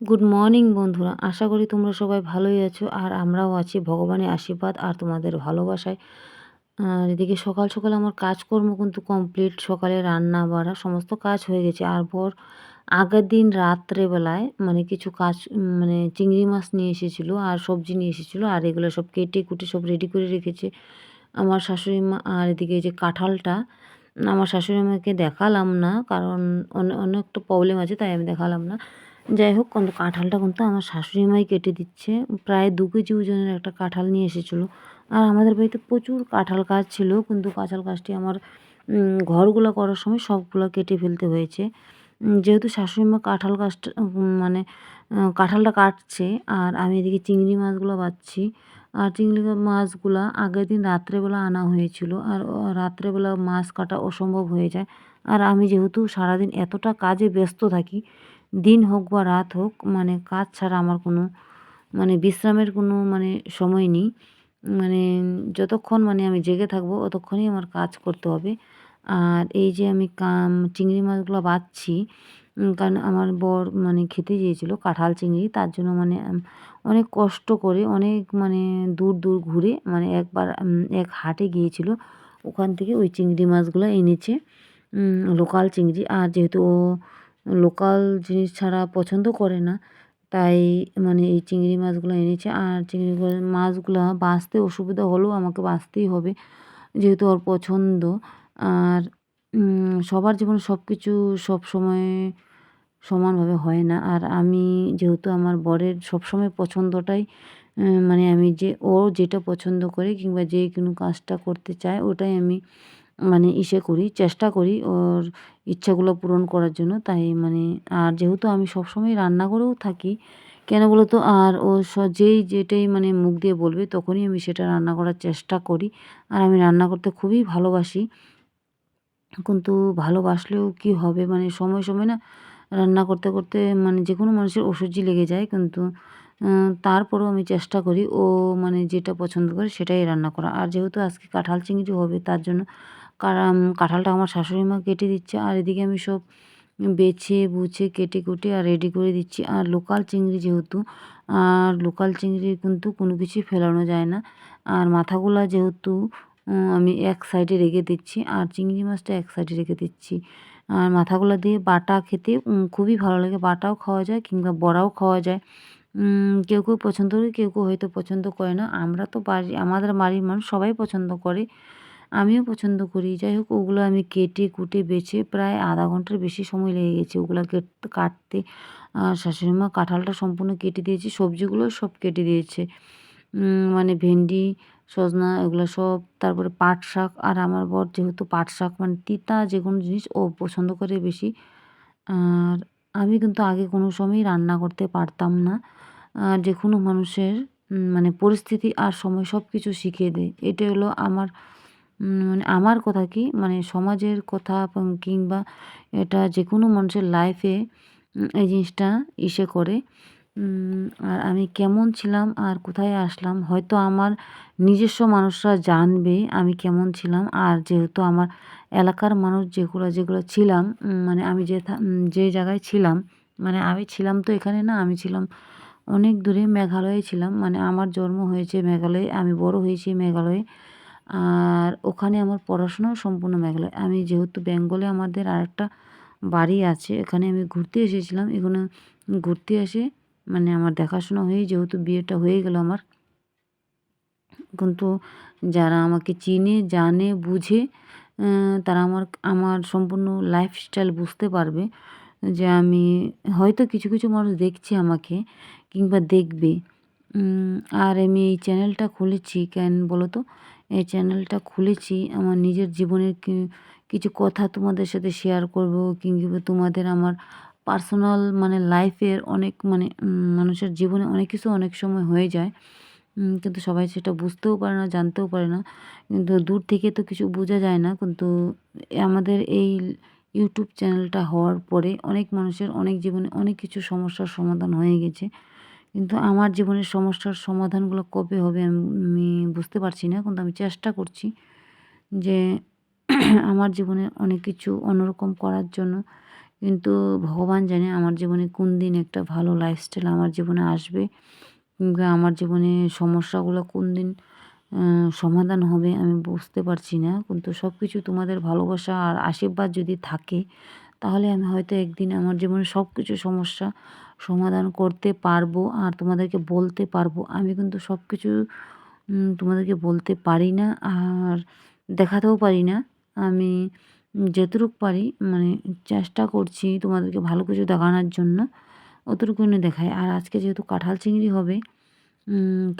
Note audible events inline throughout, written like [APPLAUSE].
Good morning বন্ধুরা। আশা করি তোমরা সবাই ভালোই আছো, আর আমরাও আছি ভগবানের আশীর্বাদ আর তোমাদের ভালোবাসায়। আর এদিকে সকাল সকাল আমার কাজকর্ম কিন্তু কমপ্লিট সকালে রান্না বাড়া, সমস্ত কাজ হয়ে গেছে। আর পর আগের দিন রাত্রেবেলায় মানে কিছু কাজ মানে চিংড়ি মাছ নিয়ে এসেছিল আর সবজি নিয়ে এসেছিল আর এগুলো সব কেটে কুটে সব রেডি করে রেখেছে আমার শাশুড়ি মা। আর এদিকে যে কাঁঠালটা, আমার শাশুড়ি মাকে দেখালাম না, কারণ অনেক একটা প্রবলেম আছে, তাই আমি দেখালাম না। যাই হোক কিন্তু, কাঁঠালটা কিন্তু আমার শাশুড়ি মাই কেটে দিচ্ছে। প্রায় দু কেজি ওজনের একটা কাঁঠাল নিয়ে এসেছিল। আর আমাদের বাড়িতে প্রচুর কাঁঠাল গাছ ছিল, কিন্তু কাঁঠাল গাছটি আমার ঘরগুলো করার সময় সবগুলো কেটে ফেলতে হয়েছে। যেহেতু শাশুড়ি মা কাঁঠাল গাছটা মানে কাঁঠালটা কাটছে, আর আমি এদিকে চিংড়ি মাছগুলো বাচ্ছি। আর চিংড়ি মাছগুলো আগের দিন রাত্রেবেলা আনা হয়েছিল, আর রাত্রেবেলা মাছ কাটা অসম্ভব হয়ে যায়। আর আমি যেহেতু সারাদিন এতটা কাজে ব্যস্ত থাকি দিন হোক বা রাত হোক মানে কাজ ছাড়া আমার কোনো মানে বিশ্রামের কোনো মানে সময় নেই। মানে যতক্ষণ মানে আমি জেগে থাকব ততক্ষণই আমার কাজ করতে হবে। আর এই যে আমি কাম, চিংড়ি মাছগুলো বাঁচছি কারণ আমার বর মানে খেতে চেয়েছিলো কাঁঠাল চিংড়ি, তার জন্য মানে অনেক কষ্ট করে, অনেক মানে দূর দূর ঘুরে মানে একবার এক হাটে গিয়েছিল। ওখান থেকে ওই চিংড়ি মাছগুলো এনেছে লোকাল চিংড়ি। আর যেহেতু লোকাল জিনিস ছাড়া পছন্দ করে না। তাই মানে এই চিংড়ি মাছগুলো এনেছে। আর চিংড়ি মাছগুলো বাঁচতে অসুবিধা হলেও আমাকে বাঁচতেই হবে, যেহেতু ওর পছন্দ। আর সবার জীবনে সব কিছু সব সময় সমানভাবে হয় না। আর আমি যেহেতু আমার বরের সবসময় পছন্দটাই মানে আমি যে ও যেটা পছন্দ করে কিংবা যে কোনো কাজটা করতে চায়, ওটাই আমি মানে ইসে করি, চেষ্টা করি ওর ইচ্ছাগুলো পূরণ করার জন্য। তাই মানে আর যেহেতু আমি সবসময় রান্না করেও থাকি, কেন বলো তো আর ও যেই যেটাই মানে মুখ দিয়ে বলবে তখনই আমি সেটা রান্না করার চেষ্টা করি। আর আমি রান্না করতে খুবই ভালোবাসি। কিন্তু ভালোবাসলেও কি হবে? মানে সময় সময় না রান্না করতে করতে মানে যে কোনো মানুষের অসহ্য লেগে যায়। কিন্তু তারপরেও আমি চেষ্টা করি ও মানে যেটা পছন্দ করে সেটাই রান্না করা। আর যেহেতু আজকে কাঁঠাল চিংড়ি হবে তার জন্য কাঁঠালটা আমার শাশুড়ি মা কেটে দিচ্ছে, আর এদিকে আমি সব বেছে বুছে কেটে কুটে আর রেডি করে দিচ্ছি। আর লোকাল চিংড়ি যেহেতু, আর লোকাল চিংড়ি কিন্তু কোনো কিছুই ফেলানো যায় না। আর মাথাগুলো যেহেতু আমি এক সাইডে রেখে দিচ্ছি, আর চিংড়ি মাছটা এক সাইডে রেখে দিচ্ছি। আর মাথাগুলো দিয়ে বাটা খেতে খুবই ভালো লাগে। বাটাও খাওয়া যায় কিংবা বড়াও খাওয়া যায়। কেউ কেউ পছন্দ করে, কেউ কেউ হয়তো পছন্দ করে না। আমরা তো বাড়ি, আমাদের বাড়ির মানুষ সবাই পছন্দ করে। আমিও পছন্দ করি। যাই হোক ওগুলো আমি কেটে, কুটে, বেছে প্রায় আধা ঘণ্টার বেশি সময় লেগে গেছে ওগুলো কাটতে। আর শাশুড়ি মা কাঁঠালটা সম্পূর্ণ কেটে দিয়েছে, সবজিগুলো সব কেটে দিয়েছে। মানে ভেন্ডি, সজনা এগুলো সব, তারপরে পাট শাক আর আমার বর যেহেতু পাট শাক মানে তিতা যে কোনো জিনিস ও পছন্দ করে বেশি। আর আমি কিন্তু আগে কোনো সময়ই রান্না করতে পারতাম না। যে কোনো মানুষের মানে পরিস্থিতি আর সময় সব কিছু শিখিয়ে দেয়। এটা হলো আমার মানে আমার কথা কি মানে সমাজের কথা কিংবা এটা যে কোনো মানুষের লাইফে এই জিনিসটা ইসে করে। আর আমি কেমন ছিলাম আর কোথায় আসলাম, হয়তো আমার নিজস্ব মানুষরা জানবে আমি কেমন ছিলাম। আর যেহেতু আমার এলাকার মানুষ যেগুলো যেগুলো ছিলাম মানে আমি যে যে জায়গায় ছিলাম মানে আমি ছিলাম তো এখানে না, আমি ছিলাম অনেক দূরে মেঘালয়ে ছিলাম। মানে আমার জন্ম হয়েছে মেঘালয়ে, আমি বড় হয়েছি মেঘালয়ে। আর ওখানে আমার পড়াশোনাও সম্পূর্ণ মেঘালয়। আমি যেহেতু বেঙ্গলে আমাদের আরেকটা বাড়ি আছে, এখানে আমি ঘুরতে এসেছিলাম। এখানে ঘুরতে এসে মানে আমার দেখাশোনা হয়ে যেহেতু বিয়েটা হয়ে গেল আমার। কিন্তু যারা আমাকে চিনে, জানে, বুঝে তারা আমার আমার সম্পূর্ণ লাইফস্টাইল বুঝতে পারবে যে আমি হয়তো কিছু কিছু মানুষ দেখছে আমাকে কিংবা দেখবে। আর আমি এই চ্যানেলটা খুলেছি কেন বলো তো এই চ্যানেলটা খুলেছি। আমার নিজের জীবনের কিছু কথা তোমাদের সাথে শেয়ার করব কিংবা তোমাদের আমার পার্সোনাল মানে লাইফের অনেক মানে মানুষের জীবনে অনেক কিছু অনেক সময় হয়ে যায়। কিন্তু সবাই সেটা বুঝতেও পারে না, জানতেও পারে না। কিন্তু দূর থেকে তো কিছু বোঝা যায় না। কিন্তু আমাদের এই ইউটিউব চ্যানেলটা হওয়ার পরে অনেক মানুষের অনেক জীবনে অনেক কিছু সমস্যার সমাধান হয়ে গেছে। কিন্তু আমার জীবনের সমস্যার সমাধানগুলো কবে হবে আমি বুঝতে পারছি না। কিন্তু আমি চেষ্টা করছি যে [CLEARS THROAT] আমার জীবনে অনেক কিছু অন্যরকম করার জন্য। কিন্তু ভগবান জানে আমার জীবনে কোন দিন একটা ভালো লাইফস্টাইল আমার জীবনে আসবে কিংবা আমার জীবনে সমস্যাগুলো কোন দিন সমাধান হবে আমি বুঝতে পারছি না। কিন্তু সব কিছু তোমাদের ভালোবাসা আর আশীর্বাদ যদি থাকে তাহলে আমি হয়তো একদিন আমার জীবনে সব কিছু সমস্যা সমাধান করতে পারব আর তোমাদেরকে বলতে পারব। আমি কিন্তু সব কিছু তোমাদেরকে বলতে পারি না আর দেখাতেও পারি না। আমি যতটুকু পারি মানে চেষ্টা করছি তোমাদেরকে ভালো কিছু দেখানোর জন্য অতটুকুনি দেখাই। আর আজকে যেহেতু কাঁঠাল চিংড়ি হবে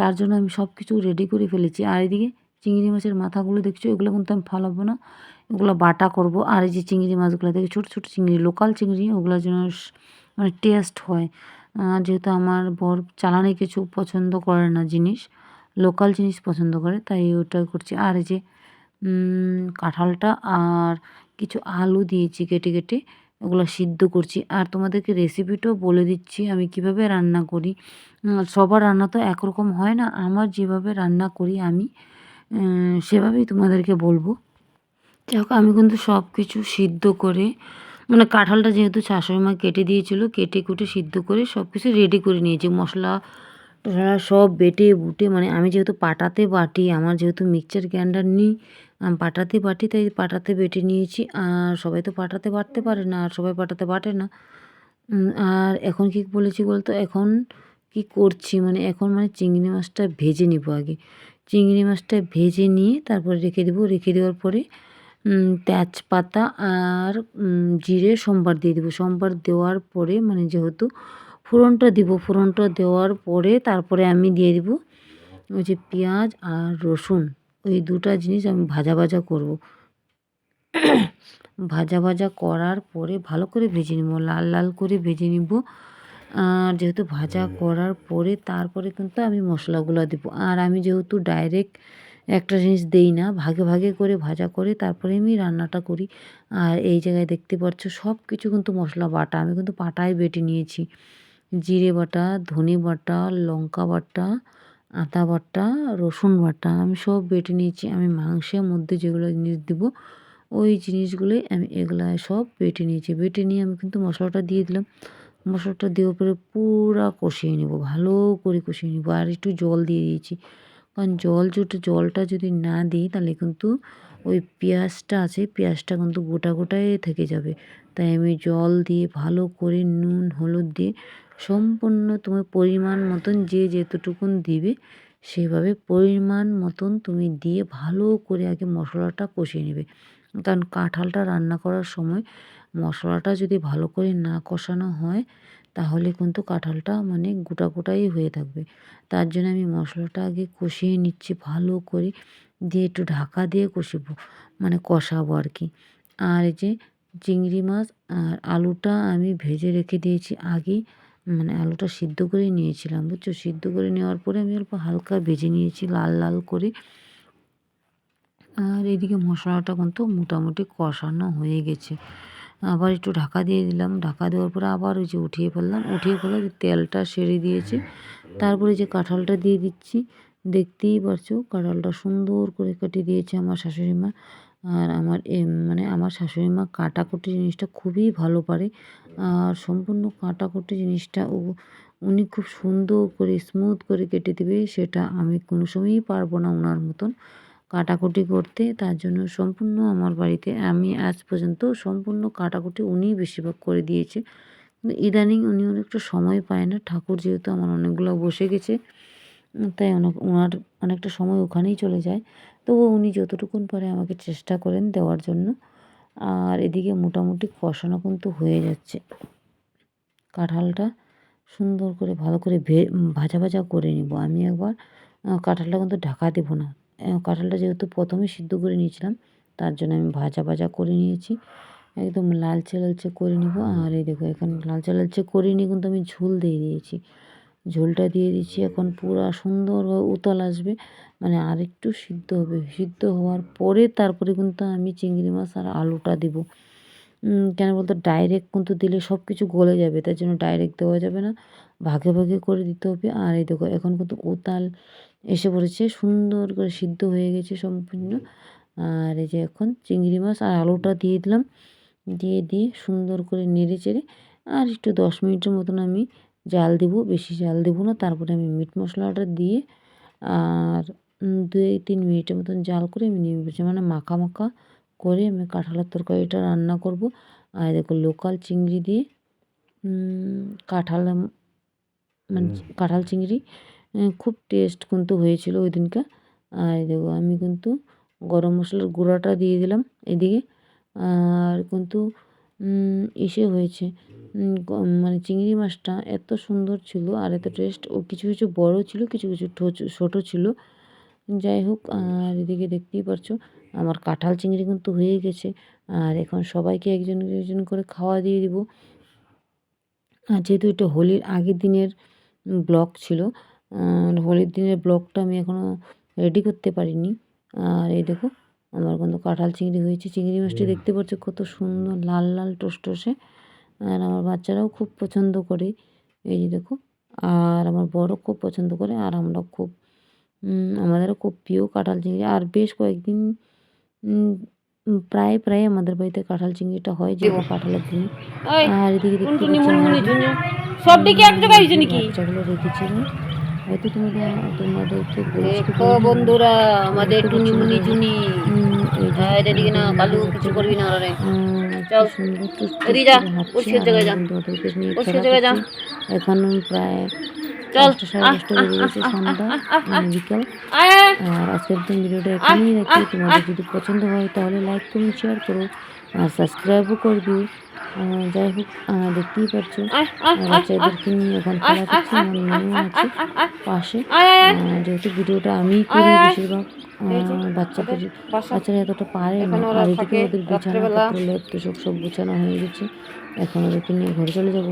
তার জন্য আমি সব কিছু রেডি করে ফেলেছি। আর এদিকে চিংড়ি মাছের মাথাগুলো দেখছ? এগুলো কিন্তু আমি ফালাবো না। এগুলো বাটা করব। আর এই যে চিংড়ি মাছগুলো দেখে ছোটো ছোটো চিংড়ি লোকাল চিংড়ি ওগুলোর জন্য মানে টেস্ট হয়। যেহেতু আমার বর চালানি কিছু পছন্দ করে না জিনিস লোকাল জিনিস পছন্দ করে, তাই ওটাই করছি। আর এই যে কাঁঠালটা আর কিছু আলু দিয়েছি কেটে কেটে, ওগুলো সিদ্ধ করছি। আর তোমাদেরকে রেসিপিটাও বলে দিচ্ছি, আমি কীভাবে রান্না করি? সবার রান্না তো একরকম হয় না। আমার যেভাবে রান্না করি আমি সেভাবেই তোমাদেরকে বলব। যাই হোক আমি কিন্তু সব কিছু সিদ্ধ করে মানে কাঁঠালটা যেহেতু শাশুড়ি মা কেটে দিয়েছিলো, কেটে কুটে সিদ্ধ করে সব কিছু রেডি করে নিয়েছি। মশলা টশলা সব বেটে বুটে মানে আমি যেহেতু পাটাতে বাটি, আমার যেহেতু মিক্সচার গ্রাইন্ডার নিই পাটাতে বাটি, তাই পাটাতে বেটে নিয়েছি। আর সবাই তো পাটাতে বাটতে পারে না, আর সবাই পাটাতে বাটে না। আর এখন কি বলেছি বলতো? এখন কি করছি? মানে এখন মানে চিংড়ি মাছটা ভেজে নিব আগে। চিংড়ি মাছটা ভেজে নিয়ে তারপরে রেখে দেবো। রেখে দেওয়ার পরে তেজপাতা আর জিরে, সোমবার দিয়ে দেবো। সোমবার দেওয়ার পরে মানে যেহেতু ফোড়নটা দিব, ফোড়নটা দেওয়ার পরে তারপরে আমি দিয়ে দিব ওই যে পেঁয়াজ আর রসুন। ওই দুটা জিনিস আমি ভাজা ভাজা করব। ভাজা ভাজা করার পরে ভালো করে ভেজে নেব। লাল লাল করে ভেজে নিব। আর যেহেতু ভাজা করার পরে তারপরে কিন্তু আমি মশলাগুলো দিব। আর আমি যেহেতু ডাইরেক্ট একটা জিনিস দেই না ভাগে ভাগে করে ভাজা করে তারপরে আমি রান্নাটা করি। আর এই জায়গায় দেখতে পাচ্ছ সব কিছু কিন্তু মশলা বাটা। আমি কিন্তু পাটায় বেটে নিয়েছি। জিরে বাটা ধনে বাটা লঙ্কা বাটা আদা বাটা রসুন বাটা আমি সব বেটে নিয়েছি। আমি মাংসের মধ্যে যেগুলো জিনিস দিব ওই জিনিসগুলোই আমি এগুলা সব বেটে নিয়েছি। বেটে নিয়ে আমি কিন্তু মশলাটা দিয়ে দিলাম। মশলাটা দেওয়ার পরে পুরো কষিয়ে নেব, ভালো করে কষিয়ে নেব, আর একটু জল দিয়ে দিয়েছি। কারণ জল যেটা জলটা যদি না দিই তাহলে কিন্তু ওই পেঁয়াজটা আছে, পেঁয়াজটা কিন্তু গোটা গোটায় থেকে যাবে। তাই আমি জল দিয়ে ভালো করে নুন, হলুদ দিয়ে সম্পূর্ণ তোমার পরিমাণ মতন যে যেতটুকুন দিবে সেভাবে পরিমাণ মতন তুমি দিয়ে ভালো করে আগে মশলাটা কষিয়ে নেবে। কারণ কাঁঠালটা রান্না করার সময় মশলাটা যদি ভালো করে না কষানো হয়, তাহলে কিন্তু কাঁঠালটা মানে গোটা গোটাই হয়ে থাকবে। তার জন্য আমি মশলাটা আগে কষিয়ে নিচ্ছি ভালো করে, দিয়ে একটু ঢাকা দিয়ে কষিব মানে কষাবো আর কি। আর যে চিংড়ি মাছ আর আলুটা আমি ভেজে রেখে দিয়েছি আগেই মানে আলুটা সিদ্ধ করে নিয়েছিলাম, বুঝছ? সিদ্ধ করে নেওয়ার পরে আমি অল্প হালকা ভেজে নিয়েছি লাল লাল করে। আর এদিকে মশলাটা কিন্তু মোটামুটি কষানো হয়ে গেছে। আবার একটু ঢাকা দিয়ে দিলাম। ঢাকা দেওয়ার পরে আবার ওই যে উঠিয়ে ফেললাম। উঠিয়ে ফেলে তেলটা সেরে দিয়েছে। তারপরে যে কাঁঠালটা দিয়ে দিচ্ছি দেখতেই পারছ কাঁঠালটা সুন্দর করে কেটে দিয়েছে আমার শাশুড়ি মা। আর আমার মানে আমার শাশুড়ি মা কাটাকুটি জিনিসটা খুবই ভালো পারে। আর সম্পূর্ণ কাটাকুটি জিনিসটা ও, উনি খুব সুন্দর করে স্মুথ করে কেটে দেবে, সেটা আমি কোনো সময়ই পারব না ওনার মতন কাটাকুটি করতে। তার জন্য সম্পূর্ণ আমার বাড়িতে, আমি আজ পর্যন্ত সম্পূর্ণ কাটাকুটি উনিই বেশিরভাগ করে দিয়েছে। ইদানিং উনি অনেকটা সময় পায় না। ঠাকুর যেহেতু আমার অনেকগুলো বসে গেছে তাই অনেক, ওনার অনেকটা সময় ওখানেই চলে যায়। তবু উনি যতটুকুন পারে আমাকে চেষ্টা করেন দেওয়ার জন্য। আর এদিকে মোটামুটি কষানো কিন্তু হয়ে যাচ্ছে। কাঁঠালটা সুন্দর করে, ভালো করে ভে, ভাজা ভাজা করে নিব। আমি একবার কাঁঠালটা কিন্তু ঢাকা দেবো না। কাঁঠালটা যেহেতু প্রথমে সিদ্ধ করে নিয়েছিলাম, তার জন্য আমি ভাজা ভাজা করে নিয়েছি। একদম লালচে লালচে করে নিব। আর এই দেখো, এখানে লালচে লালচে করে নিয়ে কিন্তু আমি ঝুল দিয়ে দিয়েছি। ঝোলটা দিয়ে দিচ্ছি। এখন পুরো সুন্দরভাবে উতল আসবে। মানে আরেকটু সিদ্ধ হবে। সিদ্ধ হওয়ার পরে তারপরে কিন্তু আমি চিংড়ি মাছ আর আলুটা দেব। কেন বলতো? ডাইরেক্ট কিন্তু দিলে সব কিছু গলে যাবে। তার জন্য ডাইরেক্ট দেওয়া যাবে না। ভাগে ভাগে করে দিতে হবে। আর এই দেখো, এখন কিন্তু উতাল এসে পড়েছে। সুন্দর করে সিদ্ধ হয়ে গেছে সম্পূর্ণ। আর এই যে এখন চিংড়ি মাছ আর আলুটা দিয়ে দিলাম। দিয়ে দিয়ে সুন্দর করে নেড়ে চেড়ে আর একটু দশ মিনিটের মতন আমি জাল দেব বেশি জাল দেবো না। তারপরে আমি মিট মশলাটা দিয়ে আর দুই তিন মিনিটের মতন জাল করে আমি নিয়ে মানে মাখা মাখা করে আমি কাঁঠালের তরকারিটা রান্না করব। আর দেখো লোকাল চিংড়ি দিয়ে কাঁঠাল মানে কাঁঠাল চিংড়ি খুব টেস্ট কিন্তু হয়েছিল ওই দিনকে আর দেখো আমি কিন্তু গরম মশলার গুঁড়াটা দিয়ে দিলাম এদিকে। আর কিন্তু ইসে হয়েছে। মানে চিংড়ি মাছটা এত সুন্দর ছিল আর এত টেস্ট ও কিছু কিছু বড় ছিল কিছু কিছু ঠোচ- ছোট ছিল। যাই হোক আর এদিকে দেখতেই পারছ আমার কাঁঠাল চিংড়ি কিন্তু হয়ে গেছে। আর এখন সবাইকে একজন একজন করে খাওয়া দিয়ে দিব। আর যেহেতু এটা হোলির আগের দিনের ব্লগ ছিল হোলির দিনের ব্লগটা আমি এখনও রেডি করতে পারিনি। আর এই দেখো আমার কিন্তু কাঁঠাল চিংড়ি হয়েছে। চিংড়ি মাছটি দেখতে পাচ্ছ কত সুন্দর লাল লাল টসটসে। আর আমার বাচ্চারাও খুব পছন্দ করে। এই যে দেখো আর আমার বড় খুব পছন্দ করে আর আমরা খুব আমাদেরও খুব প্রিয় কাঁঠাল চিংড়ি। আর বেশ কয়েকদিন প্রায় প্রায় আমাদের বাড়িতে কাঁঠাল চিংড়িটা হয় যে কাঁঠালের দিনে। আর এদিকে সব দিকে এক জায়গায় হয়েছে নাকি? বাচ্চাগুলো রেখেছিলাম হয়তো তোমরা তোমাদেরকে দেখো বন্ধুরা আমাদের টুনি মুনি জুনি এদিকে না কালু কিছু করবি না রে। এদিকে যা, জায়গায় যা। জায়গায় যা। এখন প্রায় চল। বিকাল। আর আজকের দিন ভিডিওটা এখানেই রাখি। তোমাদের যদি পছন্দ হয় তাহলে লাইক কমেন্ট শেয়ার করো। আর সাবস্ক্রাইবও করবি। যাই হোক দেখতেই পারছ। বাচ্চাদেরকে নিয়ে এখন খেলা করছি আমার মেয়েও আছে পাশে। যেহেতু ভিডিওটা আমি করি বেশিরভাগ বাচ্চাদের বাচ্চারা এতটা পারে না। আর এদিকে ওদের বিছানা লেপ সব গুছানো হয়ে গেছে। এখন ওদেরকে নিয়ে ঘরে চলে যাব।